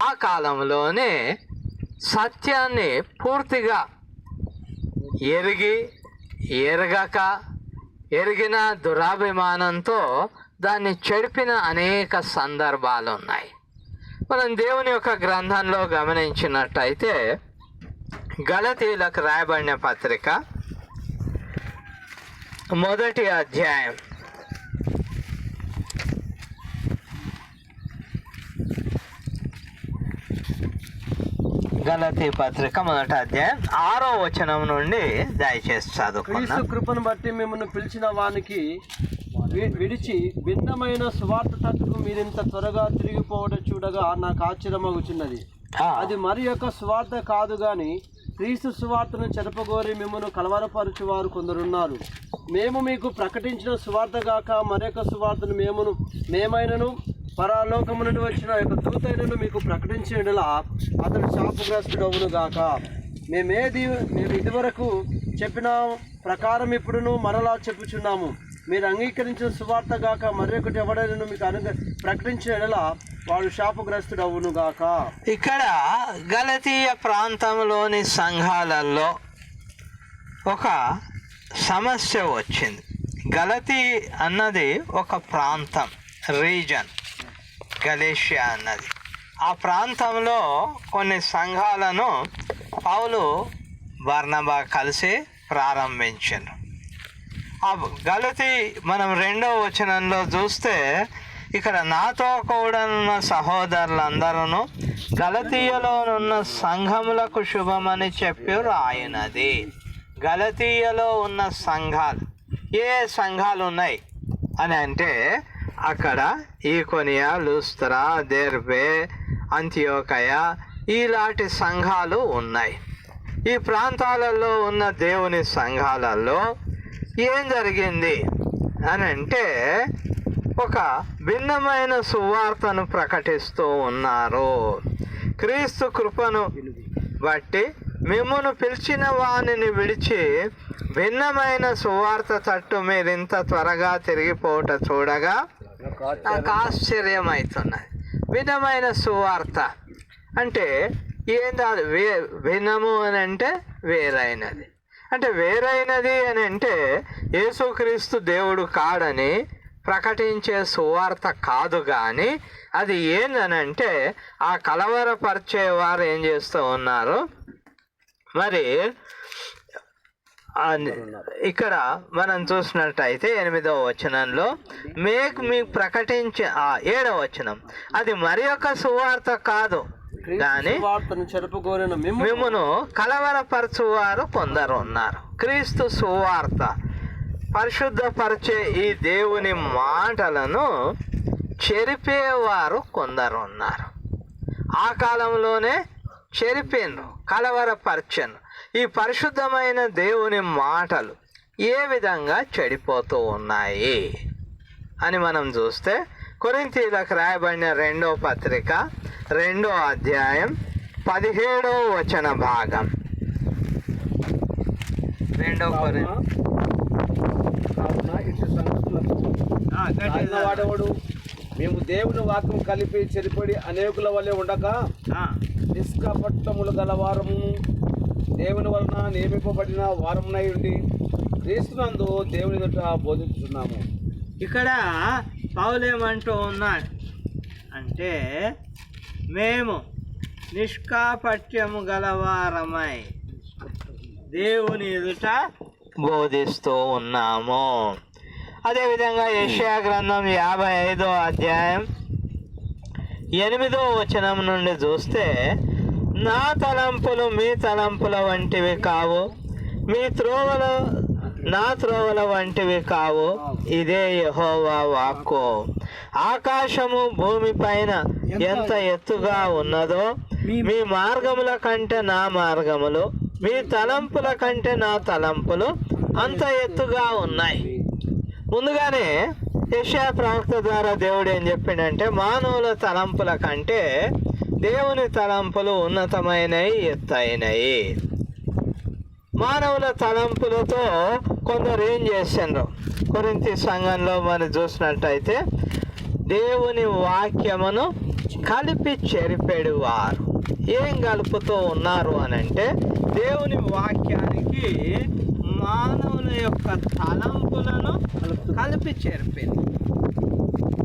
ఆ కాలంలోనే సత్యాన్ని పూర్తిగా ఎరిగి ఎరగక ఎరిగిన దురాభిమానంతో దాన్ని చెడిపిన అనేక సందర్భాలు ఉన్నాయి మనం దేవుని యొక్క గ్రంథంలో గమనించినట్టయితే గలతీలకు రాయబడిన పత్రిక మొదటి అధ్యాయం గలతీ పత్రిక మొదటి అధ్యాయం ఆరో వచనం నుండి దయచేసి చదువుకున్నాం. కృపను బట్టి మిమ్మల్ని పిలిచిన వానికి విడిచి భిన్నమైన స్వార్థ తట్టుకు మీరింత త్వరగా తిరిగిపోవడం చూడగా నాకు ఆశ్చర్యమగుచున్నది. అది మరి యొక్క స్వార్థ కాదు గాని క్రీస్తు సువార్తను చెరపగోరి మిమ్మల్ని కలవరపరచు వారు కొందరున్నారు. మేము మీకు ప్రకటించిన సువార్త గాక మరొక సువార్తను మేమును మేమైనను పరాలోకము నుండి వచ్చిన యొక్క దూతైనను మీకు ప్రకటించేలా అతడు శాపగ్రస్తుడవును గాక. మేమేది మేము ఇదివరకు చెప్పిన ప్రకారం ఇప్పుడును మరలా చెప్పుచున్నాము. మీరు అంగీకరించిన సువార్త గాక మరొకటి ఎవడైనా మీకు అనుగ ప్రకటించిన ఎడల వాడు శాపగ్రస్తుడవును గాక. ఇక్కడ గలతీయ ప్రాంతంలోని సంఘాలలో ఒక సమస్య వచ్చింది. గలతీ అన్నది ఒక ప్రాంతం రీజన్ గలేషియా అన్నది. ఆ ప్రాంతంలో కొన్ని సంఘాలను పౌలు బర్నబా కలిసి ప్రారంభించారు. ఆ గలతి మనం రెండో వచనంలో చూస్తే ఇక్కడ నాతో కూడా ఉన్న సహోదరులందరూ గలతీయలోనున్న సంఘములకు శుభమని చెప్పి రాయినది. గలతీయలో ఉన్న సంఘాలు ఏ సంఘాలు ఉన్నాయి అని అంటే అక్కడ ఈకొనియా లూస్త్రా దెర్బే అంత్యోకయ ఇలాంటి సంఘాలు ఉన్నాయి. ఈ ప్రాంతాలలో ఉన్న దేవుని సంఘాలలో ఏం జరిగింది అని అంటే ఒక భిన్నమైన సువార్తను ప్రకటిస్తూ ఉన్నారు. క్రీస్తు కృపను బట్టి మిమ్మును పిలిచిన వానిని విడిచి భిన్నమైన సువార్త తట్టు మీరింత త్వరగా తిరిగిపోవట చూడగా నాకు ఆశ్చర్యం. అవుతున్నది భిన్నమైన సువార్త. అంటే ఏంది వే భిన్నము అని అంటే వేరైనది. అంటే వేరైనది అని అంటే యేసుక్రీస్తు దేవుడు కాడని ప్రకటించే సువార్త కాదు కానీ అది ఏందని అంటే ఆ కలవరపరిచే వారు ఏం చేస్తూ ఉన్నారు? మరి ఇక్కడ మనం చూసినట్టయితే ఎనిమిదవ వచనంలో మేకు మీకు ప్రకటించే ఆ ఏడవ వచనం. అది మరి ఒక సువార్త కాదు. కానీ మిమ్మును కలవరపరచువారు కొందరు ఉన్నారు. క్రీస్తు సువార్త పరిశుద్ధపరిచే ఈ దేవుని మాటలను చెరిపేవారు కొందరు ఉన్నారు. ఆ కాలంలోనే చెరిపిండ్రు కలవరపరచను ఈ పరిశుద్ధమైన దేవుని మాటలు ఏ విధంగా చెడిపోతూ ఉన్నాయి? అని మనం చూస్తే కొరింతీలకు రాయబడిన రెండో పత్రిక రెండో అధ్యాయం పదిహేడో వచన భాగం. రెండో వాడెవడు? మేము దేవుని వాక్యం కలిపి చెరిపడి అనేకుల వల్లే ఉండక నిష్కపట్టములు గల వారము దేవుని వలన నియమింపబడిన వారమునై ఉండి క్రీస్తునందు దేవుని ఎదుట బోధించుతున్నాము ఇక్కడ పౌలేమంటూ ఉన్నాడు? అంటే మేము నిష్కాపట్యము గలవారమై దేవుని ఎదుట బోధిస్తూ ఉన్నాము. అదేవిధంగా యెషయా గ్రంథం యాభై ఐదో అధ్యాయం ఎనిమిదో వచనం నుండి చూస్తే నా తలంపులు మీ తలంపుల వంటివి కావు. మీ త్రోవలు నా త్రోవల వంటివి కావు. ఇదే యహోవా వాక్కు. ఆకాశము భూమి పైన ఎంత ఎత్తుగా ఉన్నదో మీ మార్గముల కంటే నా మార్గములు మీ తలంపుల కంటే నా తలంపులు అంత ఎత్తుగా ఉన్నాయి. ముందుగానే యశా ప్రవక్త ద్వారా దేవుడు ఏం చెప్పిండంటే మానవుల తలంపుల కంటే దేవుని తలంపులు ఉన్నతమైనవి ఎత్తైనవి మానవుల తలంపులతో కొందరు ఏం చేసిండ్రు? కొరింతి సంఘంలో మనం చూసినట్టయితే దేవుని వాక్యమును కలిపి చెరిపెడు వారు ఏం కలుపుతూ ఉన్నారు అని అంటే దేవుని వాక్యానికి మానవుల యొక్క తలంపులను కలిపి చెరిపింది.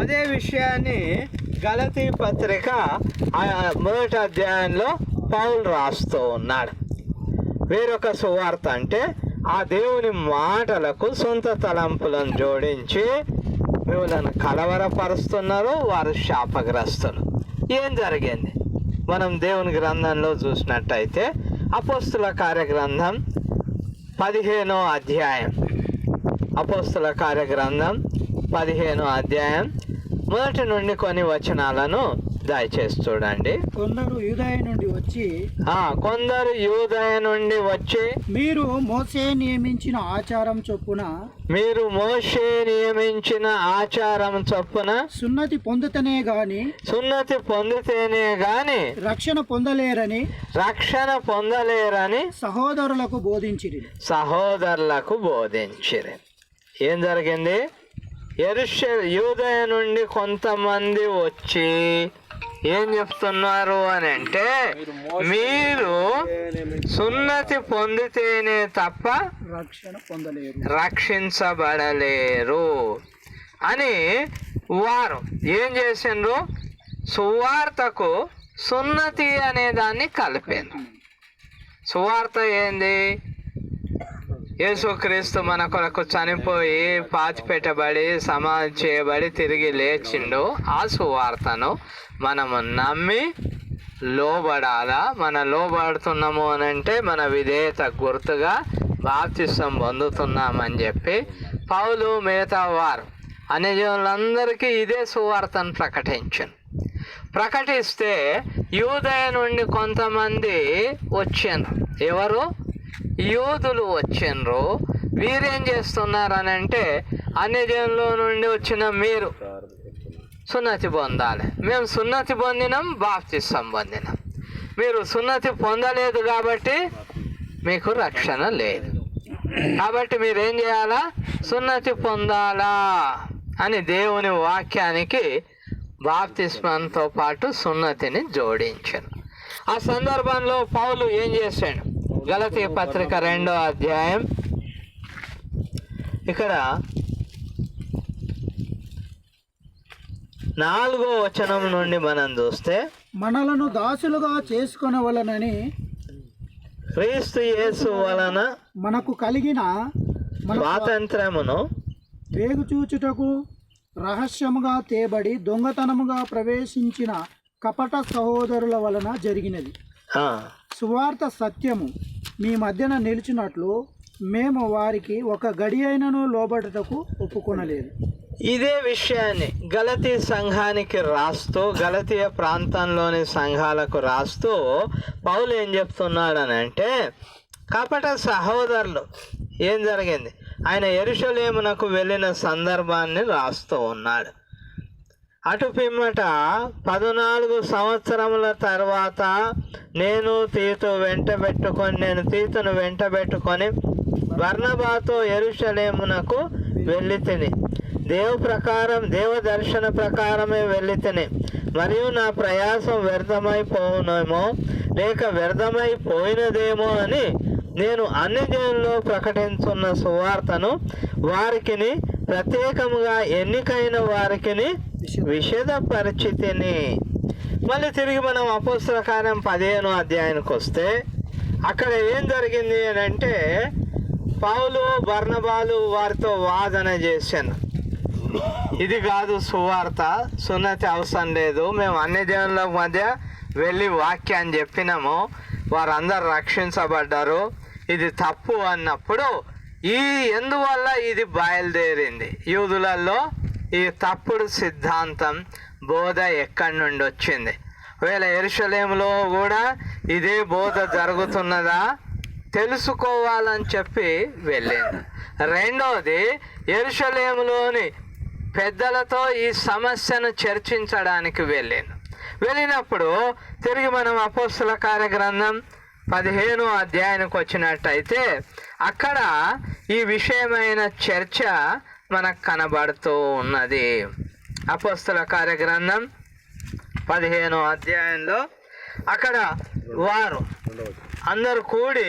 అదే విషయాన్ని గలతీ పత్రిక ఆ మొదటి అధ్యాయంలో పౌలు రాస్తూ ఉన్నాడు. వేరొక సువార్త అంటే ఆ దేవుని మాటలకు సొంత తలంపులను జోడించి మిమ్మల్ని కలవరపరుస్తున్నారు వారు శాపగ్రస్తులు. ఏం జరిగింది? మనం దేవుని గ్రంథంలో చూసినట్టయితే అపోస్తుల కార్యగ్రంథం పదిహేనో అధ్యాయం. అపోస్తుల కార్యగ్రంథం పదిహేనో అధ్యాయం మొదటి నుండి కొన్ని వచనాలను దయచేసి చూడండి కొందరు యూదయ నుండి వచ్చి ఆ కొందరు యూదయ నుండి వచ్చి మీరు మోసే నియమించిన ఆచారం చొప్పున మీరు మోషే నియమించిన ఆచారం చొప్పున సున్నతి పొందుతనే గాని సున్నతి పొందితేనే గాని రక్షణ పొందలేరని రక్షణ పొందలేరని సహోదరులకు బోధించిరి. సహోదరులకు బోధించిరి. ఏం జరిగింది? ఎరుష యూదయ నుండి కొంతమంది వచ్చి ఏం చెప్తున్నారు అని అంటే మీరు సున్నతి పొందితేనే తప్ప రక్షణ పొందలేరు. రక్షించబడలేరు అని వారు ఏం చేసిండ్రు? సువార్తకు సున్నతి అనే దాన్ని కలిపారు. సువార్త ఏంది? యేసుక్రీస్తు మన కొరకు చనిపోయి పాతి పెట్టబడి సమాధి చేయబడి తిరిగి లేచిండు. ఆ సువార్తను మనము నమ్మి లోబడాలా? మన లోబడుతున్నాము అని అంటే మన విధేయత గుర్తుగా బాప్తిష్టం పొందుతున్నామని చెప్పి పౌలు మిగతా వారు అనే జనులందరికీ ఇదే సువార్తను ప్రకటించాను. ప్రకటిస్తే యూదయ నుండి కొంతమంది వచ్చాను. ఎవరు? యూదులు వచ్చిండ్రు. వీరేం చేస్తున్నారు అని అంటే అన్యజనంలో నుండి వచ్చిన మీరు. సున్నతి పొందాలి. మేము సున్నతి పొందినాం బాప్తి పొందినాం. మీరు సున్నతి పొందలేదు కాబట్టి మీకు రక్షణ లేదు. కాబట్టి మీరేం చేయాలా? సున్నతి పొందాలా అని దేవుని వాక్యానికి బాప్తిస్మంతో పాటు సున్నతిని జోడించాను ఆ సందర్భంలో పౌలు ఏం చేశాడు? గలతీ పత్రిక రెండో అధ్యాయం. ఇక్కడ నాలుగో వచనం నుండి మనం చూస్తే మనలను దాసులుగా చేసుకొనవలనని క్రీస్తు యేసు వలన మనకు కలిగిన మన స్వాతంత్రమును వేగు చూచుటకు రహస్యముగా తేబడి దొంగతనముగా ప్రవేశించిన కపట సహోదరుల వలన జరిగినది. సువార్త సత్యము మీ మధ్యన నిలిచినట్లు మేము వారికి ఒక గడి అయినను లోబడటకు ఒప్పుకొనలేదు. ఇదే విషయాన్ని గలతీ సంఘానికి రాస్తూ గలతీయ ప్రాంతంలోని సంఘాలకు రాస్తూ పౌలు ఏం చెప్తున్నాడనంటే కపట సహోదరులు ఏం జరిగింది? ఆయన ఎరుషలేమునకు వెళ్ళిన సందర్భాన్ని రాస్తూ ఉన్నాడు. అటు పిమ్మట పద్నాలుగు సంవత్సరముల తర్వాత నేను తీతు వెంట పెట్టుకొని నేను తీతును వెంట పెట్టుకొని బర్నబాతో ఎరుషలేమునకు వెళ్ళి తిని దేవు ప్రకారం దేవ దర్శన ప్రకారమే వెళ్ళి తిని మరియు నా ప్రయాసం వ్యర్థమైపోవునేమో లేక వ్యర్థమైపోయినదేమో అని నేను అన్ని జనుల్లో ప్రకటించున్న సువార్తను వారికిని ప్రత్యేకముగా ఎన్నికైన వారికిని విషద పరిస్థితిని మళ్ళీ తిరిగి మనం అపోస్తల కార్యం పదిహేను అధ్యాయానికి వస్తే అక్కడ ఏం జరిగింది అని అంటే పౌలు బర్ణబాలు వారితో వాదన చేశాను. ఇది కాదు సువార్త సున్నతి అవసరం లేదు. మేము అన్ని దేవుళ్ళ మధ్య వెళ్ళి వాక్యాన్ని చెప్పినాము. వారందరు రక్షించబడ్డారు. ఇది తప్పు అన్నప్పుడు ఈ ఎందువల్ల ఇది బయలుదేరింది? యూదులలో ఈ తప్పుడు సిద్ధాంతం బోధ ఎక్కడి నుండి వచ్చింది? ఒకవేళ ఎరుషలేములో కూడా ఇదే బోధ జరుగుతున్నదా? తెలుసుకోవాలని చెప్పి వెళ్ళింది. రెండవది ఎరుషలేములోని పెద్దలతో ఈ సమస్యను చర్చించడానికి వెళ్ళాను వెళ్ళినప్పుడు తిరిగి మనం అపోస్తుల కార్యగ్రంథం పదిహేను అధ్యాయానికి వచ్చినట్టయితే అక్కడ ఈ విషయమైన చర్చ మనకు కనబడుతూ ఉన్నది. అపస్తుల కార్యగ్రంథం పదిహేను అధ్యాయంలో అక్కడ వారు అందరు కూడి